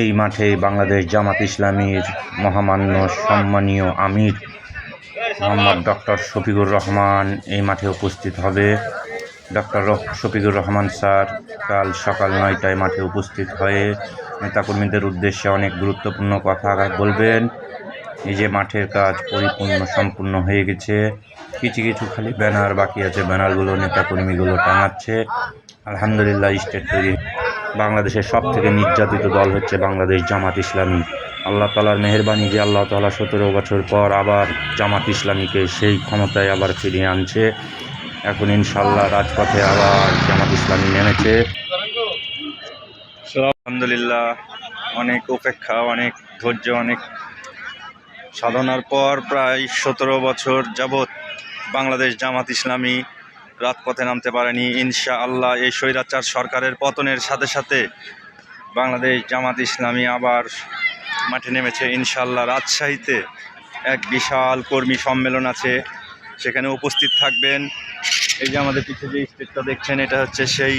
এই মাঠে বাংলাদেশ জামাত ইসলামীর মহামান্য সম্মানীয় আমির মোহাম্মদ ডক্টর শফিকুর রহমান এই মাঠে উপস্থিত হবে। ডক্টর শফিকুর রহমান স্যার কাল সকাল নয়টায় মাঠে উপস্থিত হয়ে নেতাকর্মীদের উদ্দেশ্যে অনেক গুরুত্বপূর্ণ কথা বলবেন। এই যে মাঠের কাজ পরিপূর্ণ সম্পূর্ণ হয়ে গেছে। কিছু কিছু খালি ব্যানার বাকি আছে, ব্যানারগুলো নেতাকর্মীগুলো টাঙাচ্ছে। আলহামদুলিল্লাহ স্টেট তৈরি বাংলাদেশের সব থেকে নির্যাতিত দল হচ্ছে বাংলাদেশ জামাত ইসলামী। আল্লাহ তালার মেহরবানি যে আল্লাহ তালা সতেরো বছর পর আবার জামাত ইসলামীকে সেই ক্ষমতায় আবার ফিরিয়ে আনছে। এখন ইনশাল্লাহ রাজপথে আবার জামাত ইসলামী নেমেছে। আলহামদুলিল্লাহ, অনেক উপেক্ষা, অনেক ধৈর্য, অনেক সাধনার পর প্রায় সতেরো বছর যাবৎ বাংলাদেশ জামাত ইসলামী রাজপথে নামতে পারেনি। ইনশা আল্লাহ এই স্বৈরাচার সরকারের পতনের সাথে সাথে বাংলাদেশ জামাত ইসলামী আবার মাঠে নেমেছে। ইনশাআল্লাহ রাজশাহীতে এক বিশাল কর্মী সম্মেলন আছে, সেখানে উপস্থিত থাকবেন। এই যে আমাদের পিছিয়ে যে স্টেটটা দেখছেন, এটা হচ্ছে সেই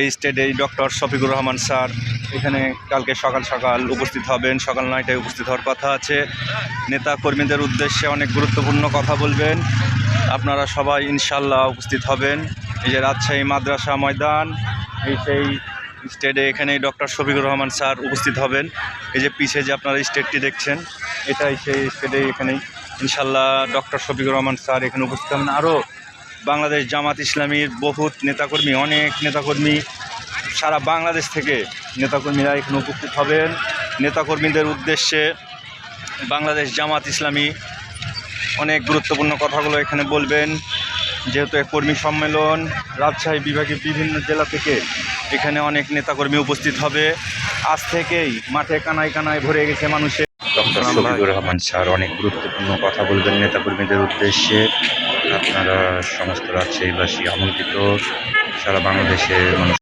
এই স্টেটে ডক্টর শফিকুর রহমান স্যার এখানে কালকে সকাল সকাল উপস্থিত হবেন। সকাল নয়টায় উপস্থিত হওয়ার কথা আছে। নেতা কর্মীদের উদ্দেশ্যে অনেক গুরুত্বপূর্ণ কথা বলবেন। আপনারা সবাই ইনশাল্লাহ উপস্থিত হবেন। এই যে রাজশাহী মাদ্রাসা ময়দান, এই সেই স্টেডে এখানে ডক্টর শফিকুর রহমান স্যার উপস্থিত হবেন। এই যে পিছে যে আপনারা স্টেটটি দেখছেন, এটাই সেই স্টেডে এখানেই। ইনশাল্লাহ ডক্টর শফিকুর রহমান স্যার এখানে উপস্থিত হবেন। আরও বাংলাদেশ জামাত ইসলামীর বহুত নেতাকর্মী, অনেক নেতাকর্মী, সারা বাংলাদেশ থেকে নেতাকর্মীরা এখানে উপস্থিত হবেন। নেতাকর্মীদের উদ্দেশ্যে বাংলাদেশ জামাত ইসলামী অনেক গুরুত্বপূর্ণ কথাগুলো এখানে বলবেন। যেহেতু এক কর্মী সম্মেলন রাজশাহী বিভাগের বিভিন্ন জেলা থেকে এখানে অনেক নেতাকর্মী উপস্থিত হবে। আজ থেকেই মাঠে কানায় কানায় ভরে গেছে মানুষের। ডক্টর শফিকুর রহমান স্যার অনেক গুরুত্বপূর্ণ কথা বলবেন নেতাকর্মীদের উদ্দেশ্যে। আপনারা সমস্ত রাজশাহীবাসী আমন্ত্রিত। সারা বাংলাদেশের মানুষ